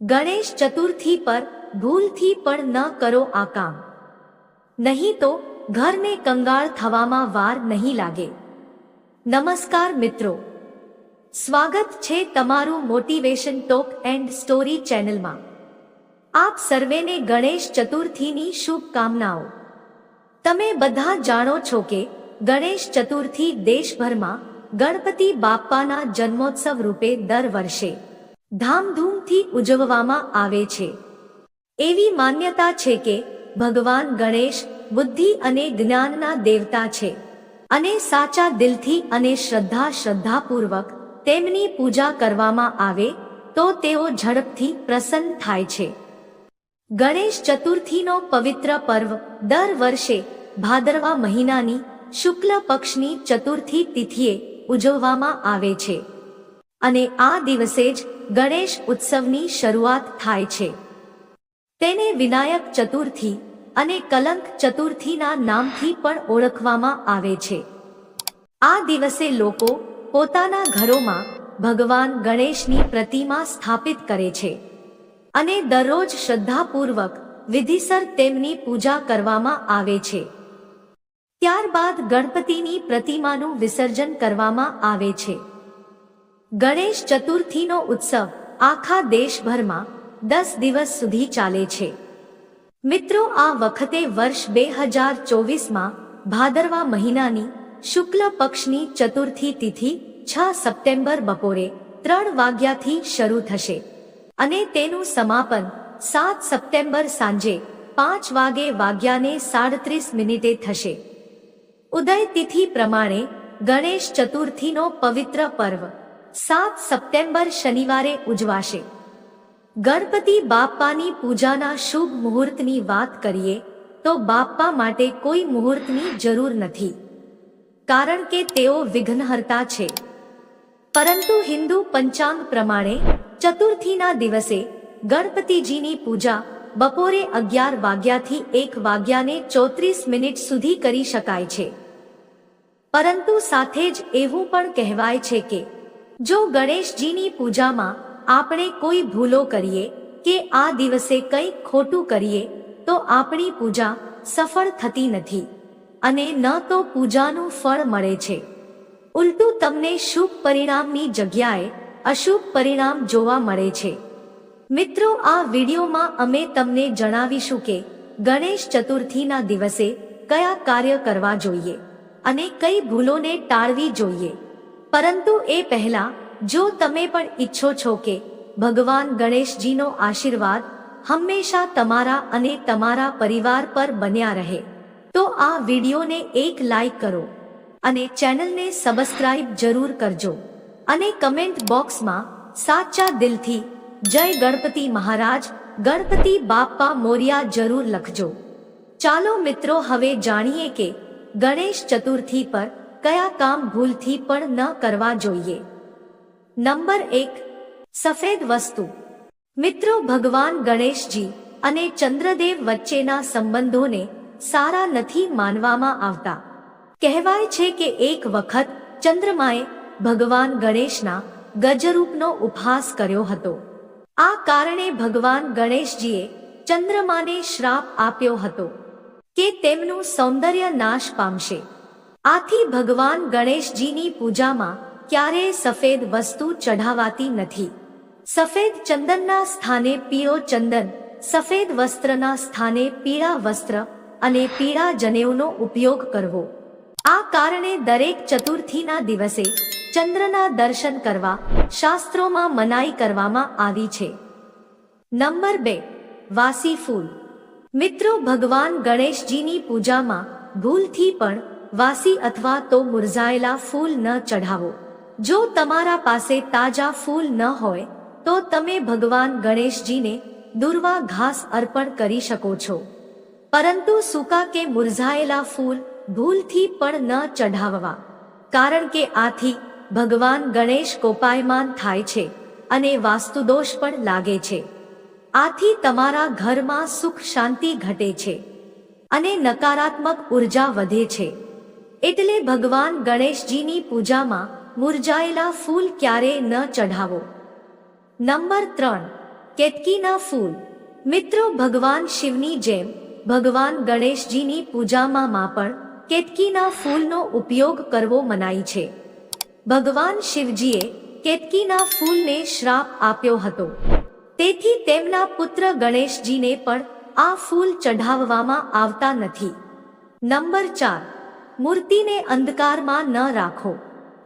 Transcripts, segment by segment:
ગણેશ ચતુર્થી પર ભૂલથી પણ ન કરો આ કામ નહીં તો ઘરને કંગાળ થવામાં વાર નહીં લાગે. નમસ્કાર મિત્રો. સ્વાગત છે તમારું મોટિવેશન ટોક એન્ડ સ્ટોરી ચેનલમાં. આપ સર્વેને ગણેશ ચતુર્થીની શુભકામનાઓ. તમે બધા જાણો છો કે ગણેશ ચતુર્થી દેશભરમાં ગણપતિ બાપ્પાના જન્મોત્સવ રૂપે દર વર્ષે ધામધૂમથી ઉજવવામાં આવે છે. એવી માન્યતા છે કે ભગવાન ગણેશ બુદ્ધિ અને જ્ઞાનના દેવતા છે અને સાચા દિલથી અને શ્રદ્ધા શ્રદ્ધાપૂર્વક તેમની પૂજા કરવામાં આવે તો તેઓ ઝડપથી પ્રસન્ન થાય છે. ગણેશ ચતુર્થીનો પવિત્ર પર્વ દર વર્ષે ભાદરવા મહિનાની શુક્લ પક્ષની ચતુર્થી તિથિએ ઉજવવામાં આવે છે. અને આ દિવસે જ ગણેશ ઉત્સવની શરૂઆત થાય છે. તેને વિનાયક ચતુર્થી અને કલંક ચતુર્થીના નામથી પણ ઓળખવામાં આવે છે. આ દિવસે લોકો પોતાના ઘરોમાં ભગવાન ગણેશની પ્રતિમા સ્થાપિત કરે છે અને દરરોજ શ્રદ્ધાપૂર્વક વિધિસર તેમની પૂજા કરવામાં આવે છે. ત્યારબાદ ગણપતિની પ્રતિમાનું વિસર્જન કરવામાં આવે છે. ગણેશ ચતુર્થીનો ઉત્સવ આખા દેશભરમાં દસ દિવસ સુધી ચાલે છે. મિત્રો, આ વખતે વર્ષ બે હજાર ચોવીસમાં ભાદરવા મહિનાની શુક્લ પક્ષની ચતુર્થી તિથિ છ સપ્ટેમ્બર બપોરે ત્રણ વાગ્યાથી શરૂ થશે અને તેનું સમાપન સાત સપ્ટેમ્બર સાંજે પાંચ વાગે વાગ્યાને સાડત્રીસ મિનિટે થશે. ઉદય તિથિ પ્રમાણે ગણેશ ચતુર્થીનો પવિત્ર પર્વ સાત સપ્ટેમ્બર શનિવારે ઉજવાશે. ગણપતિ બાપ્પાની પૂજાના શુભ મુહૂર્તની વાત કરીએ, તો બાપ્પા માટે કોઈ મુહૂર્તની જરૂર નથી. કારણ કે તેઓ વિઘ્નહર્તા છે. પરંતુ હિન્દુ પંચાંગ પ્રમાણે, ચતુર્થીના દિવસે, ગણપતિજીની પૂજા બપોરે અગિયાર વાગ્યાથી એક વાગ્યાને ચોત્રીસ મિનિટ સુધી કરી શકાય છે. પરંતુ સાથે જ એવું પણ કહેવાય છે કે જો ગણેશજીની પૂજામાં આપણે કોઈ ભૂલો કરીએ કે આ દિવસે કંઈક ખોટું કરીએ, તો આપણી પૂજા સફળ થતી નથી. અને ન તો પૂજાનું ફળ મળે છે. ઉલટું તમને શુભ પરિણામની જગ્યાએ અશુભ પરિણામ જોવા મળે છે. મિત્રો, આ વિડીયોમાં અમે તમને જણાવીશું કે ગણેશ ચતુર્થીના દિવસે કયા કાર્ય કરવા જોઈએ અને કઈ ભૂલોને ટાળવી જોઈએ. પરંતુ એ પહેલા, જો તમે પણ ઈચ્છો છો કે ભગવાન ગણેશજીનો આશીર્વાદ હંમેશા તમારા અને તમારા પરિવાર પર બન્યા રહે, તો આ વિડીયોને એક લાઈક કરો અને ચેનલને સબસ્ક્રાઇબ જરૂર કરજો અને કમેન્ટ બોક્સમાં સાચા દિલથી જય ગણપતિ મહારાજ, ગણપતિ બાપ્પા મોરિયા જરૂર લખજો. ચાલો મિત્રો, હવે જાણીએ કે ગણેશ ચતુર્થી પર કયા કામ ભૂલથી પણ ન કરવા જોઈએ? નંબર એક, સફેદ વસ્તુ. મિત્રો, ભગવાન ગણેશજી અને ચંદ્રદેવ વચ્ચેના સંબંધોને સારા નથી માનવામાં આવતા. કહેવાય છે કે એક વખત ચંદ્રમાએ ભગવાન ગણેશના ગજરૂપનો ઉપહાસ કર્યો હતો. આ કારણે ભગવાન ગણેશજીએ ચંદ્રમાને શ્રાપ આપ્યો હતો કે તેમનું સૌંદર્ય નાશ પામશે. આથી ભગવાન ગણેશજીની પૂજામાં ક્યારેય સફેદ વસ્તુ ચઢાવાતી નથી. સફેદ ચંદનના સ્થાને પીળો ચંદન, સફેદ વસ્ત્રના સ્થાને પીળા વસ્ત્ર અને પીળા જનેવનો ઉપયોગ કરવો. આ કારણે દરેક ચતુર્થીના દિવસે ચંદ્રના દર્શન કરવા શાસ્ત્રોમાં મનાઈ કરવામાં આવી છે. નંબર બે, વાસી ફૂલ. મિત્રો, ભગવાન ગણેશજીની પૂજામાં ભૂલથી પણ વાસી અથવા તો મુરઝાયેલા ફૂલ ન ચઢાવો. જો તમારા પાસે તાજા ફૂલ ન હોય, તો તમે ભગવાન ગણેશજીને દુર્વા ઘાસ અર્પણ કરી શકો છો. પરંતુ સૂકા કે મુરઝાયેલા ફૂલ ભૂલથી પણ ન ચઢાવવા. કારણ કે આથી ભગવાન ગણેશ કોપાયમાન થાય છે અને વાસ્તુદોષ પણ લાગે છે. આથી તમારા ઘરમાં સુખ શાંતિ ઘટે છે અને નકારાત્મક ઊર્જા વધે છે. એટલે ભગવાન ગણેશજીની પૂજામાં મુરઝાયેલા ફૂલ ક્યારેય ન ચઢાવો? નંબર ત્રણ, કેતકીના ફૂલ. મિત્રો, ભગવાન શિવની જેમ ભગવાન ગણેશજીની પૂજામાં પણ કેતકીના ફૂલનો ઉપયોગ કરવો મનાય છે. ભગવાન શિવજીએ કેતકીના ફૂલને શ્રાપ આપ્યો હતો. તેથી તેમના પુત્ર ગણેશજીને પણ આ ફૂલ ચઢાવવામાં આવતા નથી. નંબર ચાર મૂર્તિને અંધકારમાં ન રાખો.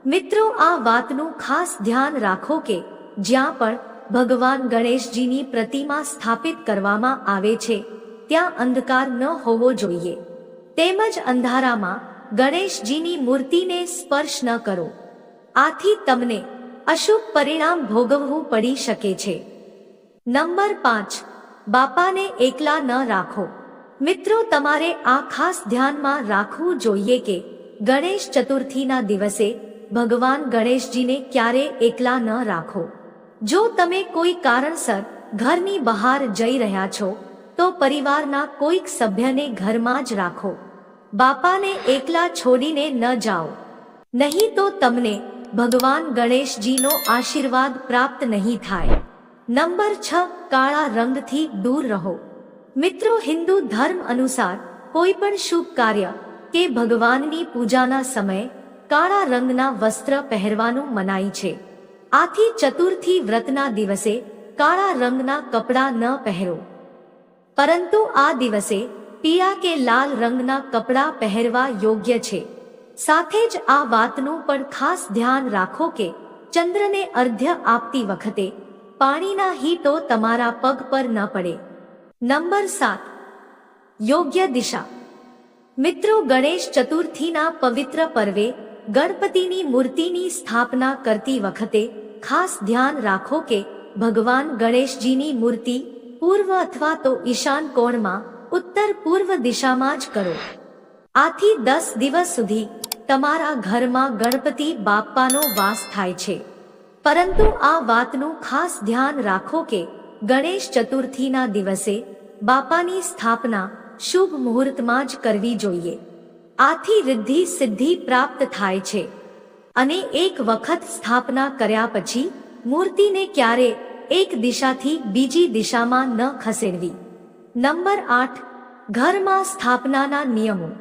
મિત્રો, આ વાતનું ખાસ ધ્યાન રાખો કે જ્યાં પણ ભગવાન ગણેશજીની પ્રતિમા સ્થાપિત કરવામાં આવે છે, ત્યાં અંધકાર ન હોવો જોઈએ. તેમજ અંધારામાં ગણેશજીની મૂર્તિને સ્પર્શ ન કરો. આથી તમને અશુભ પરિણામ ભોગવવું પડી શકે છે. નંબર પાંચ. બાપાને એકલા ન રાખો. મિત્રો, તમારે આ ખાસ ધ્યાનમાં રાખવું જોઈએ કે ગણેશ ચતુર્થીના દિવસે ભગવાન ગણેશજીને ક્યારે એકલા ન રાખો. જો તમે કોઈ કારણસર ઘરની બહાર જઈ રહ્યા છો, તો પરિવારના કોઈક સભ્યને ઘરમાં જ રાખો. બાપાને એકલા છોડીને ન જાઓ. નહીં તો તમને ભગવાન ગણેશજીનો આશીર્વાદ પ્રાપ્ત નહીં થાય. નંબર છ, કાળા રંગથી દૂર રહો. મિત્રો હિન્દુ ધર્મ અનુસાર કોઈ પણ શુભ કાર્ય કે ભગવાનની પૂજાના સમયે કાળા રંગના વસ્ત્ર પહેરવાનું મનાય છે. આથી ચતુર્થી વ્રતના દિવસે કાળા રંગના કપડાં ન પહેરો. પરંતુ આ દિવસે પીળા કે લાલ રંગના કપડાં પહેરવા યોગ્ય છે. સાથે જ આ વાતનું પણ ખાસ ધ્યાન રાખો કે ચંદ્રને અર્ધ્ય આપતી વખતે પાણીના હીટો તમારા પગ પર ન પડે. નંબર સાત. યોગ્ય દિશા. મિત્રો ગણેશ ચતુર્થીના પવિત્ર પર્વે ગણપતિની મૂર્તિની સ્થાપના કરતી વખતે ખાસ ધ્યાન રાખો કે ભગવાન ગણેશજીની મૂર્તિ પૂર્વ અથવા તો ઈશાન કોણમાં ઉત્તર પૂર્વ દિશામાં જ કરો. આથી દસ દિવસ સુધી તમારા ઘરમાં ગણપતિ બાપ્પાનો વાસ થાય છે. પરંતુ આ વાતનું ખાસ ધ્યાન રાખો કે ગણેશ ચતુર્થીના દિવસે બાપાની સ્થાપના શુભ મુહૂર્તમાં જ કરવી જોઈએ. આથી રિદ્ધિ સિદ્ધિ પ્રાપ્ત થાય છે. અને એક વખત સ્થાપના કર્યા પછી મૂર્તિને ક્યારે એક દિશાથી બીજી દિશામાં ન ખસેડવી. નંબર આઠ, ઘરમાં સ્થાપનાના નિયમો.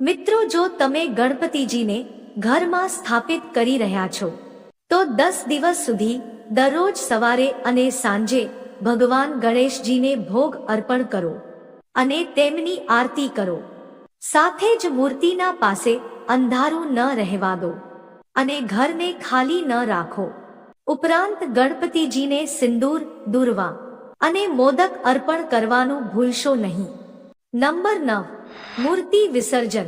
મિત્રો, જો તમે ગણપતિજીને ઘરમાં સ્થાપિત કરી રહ્યા છો, તો દસ દિવસ સુધી દરરોજ સવારે અને સાંજે ભગવાન ગણેશજીને ભોગ અર્પણ કરો અને તેમની આરતી કરો. સાથે જ મૂર્તિના પાસે અંધારું ન રહેવા દો અને ઘરને ખાલી ન રાખો. ઉપરાંત ગણપતિજીને સિંદૂર, દુર્વા અને મોદક અર્પણ કરવાનું ભૂલશો નહીં. નંબર નવ, મૂર્તિ વિસર્જન.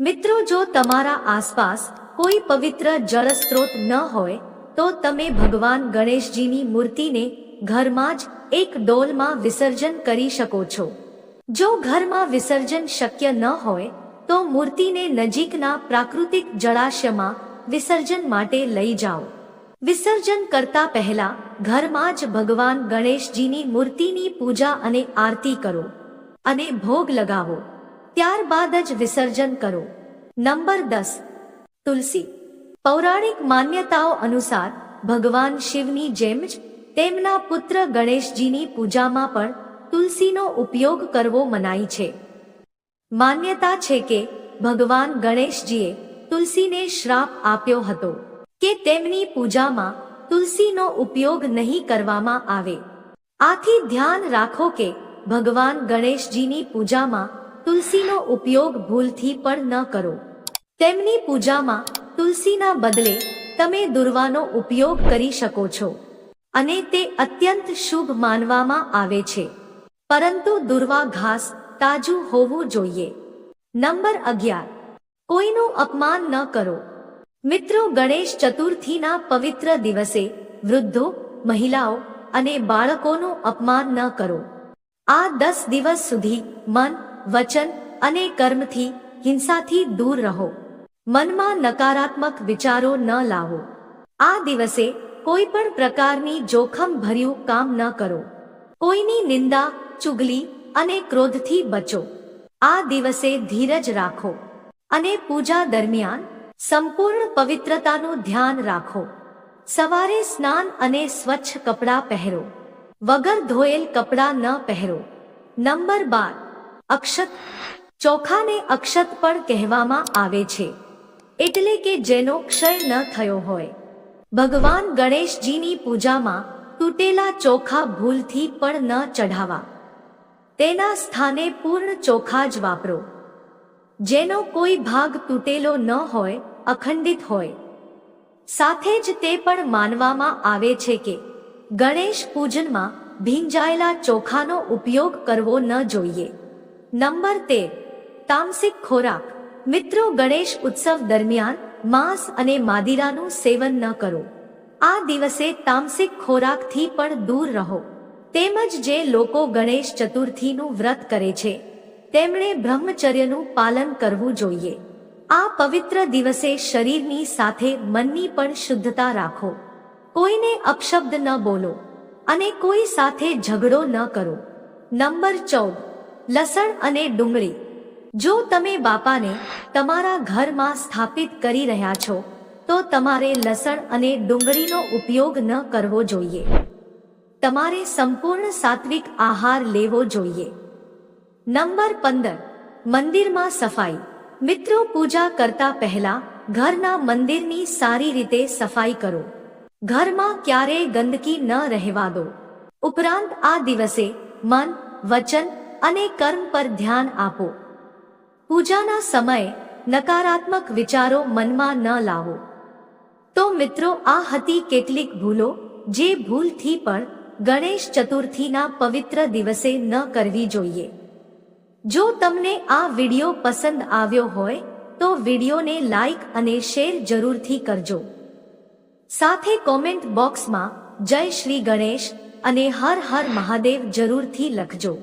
મિત્રો, જો તમારા આસપાસ કોઈ પવિત્ર જળ સ્ત્રોત ન હોય, તો તમે ભગવાન ગણેશજીની મૂર્તિને ઘરમાં જ એક ડોલમાં વિસર્જન કરી શકો છો. જો ઘરમાં વિસર્જન શક્ય ન હોય, તો મૂર્તિને નજીકના પ્રાકૃતિક જળાશયમાં વિસર્જન માટે લઈ જાઓ. વિસર્જન કરતા પહેલા ઘરમાં જ ભગવાન ગણેશજીની મૂર્તિની પૂજા અને આરતી કરો અને ભોગ લગાવો. ત્યારબાદ જ વિસર્જન કરો. નંબર દસ. તુલસી. પૌરાણિક માન્યતાઓ અનુસાર ભગવાન શિવની જેમ જ તેમના પુત્ર ગણેશજીની પૂજામાં પણ તુલસીનો ઉપયોગ કરવો મનાય છે. માન્યતા છે કે ભગવાન ગણેશજીએ તુલસીને શ્રાપ આપ્યો હતો કે તેમની પૂજામાં તુલસીનો ઉપયોગ નહીં કરવામાં આવે. આથી ધ્યાન રાખો કે ભગવાન ગણેશજીની પૂજામાં તુલસીનો ઉપયોગ ભૂલથી પણ ન કરો. તેમની પૂજામાં તુલસીના બદલે તમે દુર્વાનો ઉપયોગ કરી શકો છો. અને તે અત્યંત શુભ માનવામાં આવે છે. પરંતુ દુર્વા ઘાસ તાજું હોવું જોઈએ. નંબર અગિયાર. કોઈનું અપમાન ન કરો. મિત્રો ગણેશ ચતુર્થીના પવિત્ર દિવસે વૃદ્ધો, મહિલાઓ અને બાળકોનું અપમાન ન કરો. આ દસ દિવસ સુધી મન, વચન અને કર્મથી હિંસાથી દૂર રહો. મનમાં નકારાત્મક વિચારો ન લાવો. આ દિવસે કોઈ પણ પ્રકારની જોખમ ભર્યું કામ ન કરો. કોઈની નિંદા, ચુગલી અને ક્રોધથી બચો. આ દિવસે ધીરજ રાખો અને પૂજા દરમિયાન સંપૂર્ણ પવિત્રતાનું ધ્યાન રાખો. સવારે સ્નાન અને સ્વચ્છ કપડાં પહેરો. વગર ધોયેલ કપડાં ન પહેરો. નંબર બાર, અક્ષત. ચોખાને અક્ષત પણ કહેવામાં આવે છે. એટલે કે જેનો ક્ષય ન થયો હોય. ભગવાન ગણેશજીની પૂજામાં તૂટેલા ચોખા ભૂલથી પણ ન ચઢાવા. તેના સ્થાને પૂર્ણ ચોખા જ વાપરો. જેનો કોઈ ભાગ તૂટેલો ન હોય, અખંડિત હોય. સાથે જ તે પણ માનવામાં આવે છે કે, ગણેશ પૂજનમાં ભીંજાયેલા ચોખાનો ઉપયોગ કરવો ન જોઈએ. નંબર તેર. તામસિક ખોરાક. મિત્રો, ગણેશ ઉત્સવ દરમિયાન માંસ અને માદિરાનું સેવન ન કરો. આ દિવસે તામસિક ખોરાકથી પણ દૂર રહો. તેમજ જે લોકો ગણેશ ચતુર્થીનું વ્રત કરે છે, તેમણે બ્રહ્મચર્યનું પાલન કરવું જોઈએ. આ પવિત્ર દિવસે શરીરની સાથે મનની પણ શુદ્ધતા રાખો. કોઈને અપશબ્દ ન બોલો અને કોઈ સાથે ઝઘડો ન કરો. નંબર ચૌદ. લસણ અને ડુંગળી. જો તમે બાપાને તમારા ઘરમાં સ્થાપિત કરી રહ્યા છો, તો તમારે લસણ અને ડુંગળીનો ઉપયોગ ન કરવો જોઈએ. તમારે સંપૂર્ણ સાત્વિક આહાર લેવો જોઈએ. નંબર પંદર, મંદિરમાં સફાઈ. મિત્રો, પૂજા કરતા પહેલા ઘરના મંદિરની સારી રીતે સફાઈ કરો. ઘરમાં ક્યારેય ગંદકી ન રહેવા દો. ઉપરાંત આ દિવસે મન, વચન અને કર્મ પર ધ્યાન આપો. પૂજાના સમયે નકારાત્મક વિચારો મનમાં ન લાવો. તો મિત્રો, આ હતી કેટલીક ભૂલો જે ભૂલથી પણ ગણેશ ચતુર્થીના પવિત્ર દિવસે ન કરવી જોઈએ. જો તમને આ વિડિયો પસંદ આવ્યો હોય, તો વિડિયોને લાઈક અને શેર જરૂરથી કરજો. સાથે કોમેન્ટ બોક્સમાં જય શ્રી ગણેશ અને હર હર મહાદેવ જરૂરથી લખજો.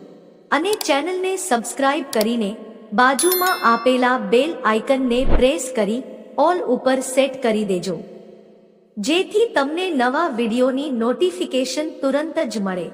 અને ચેનલને સબસ્ક્રાઇબ કરીને બાજુમાં આપેલા બેલ આઇકનને પ્રેસ કરી, ઓલ ઉપર સેટ કરી દેજો. જેથી તમને નવા વિડિયોની નોટિફિકેશન તુરંત જ મળે.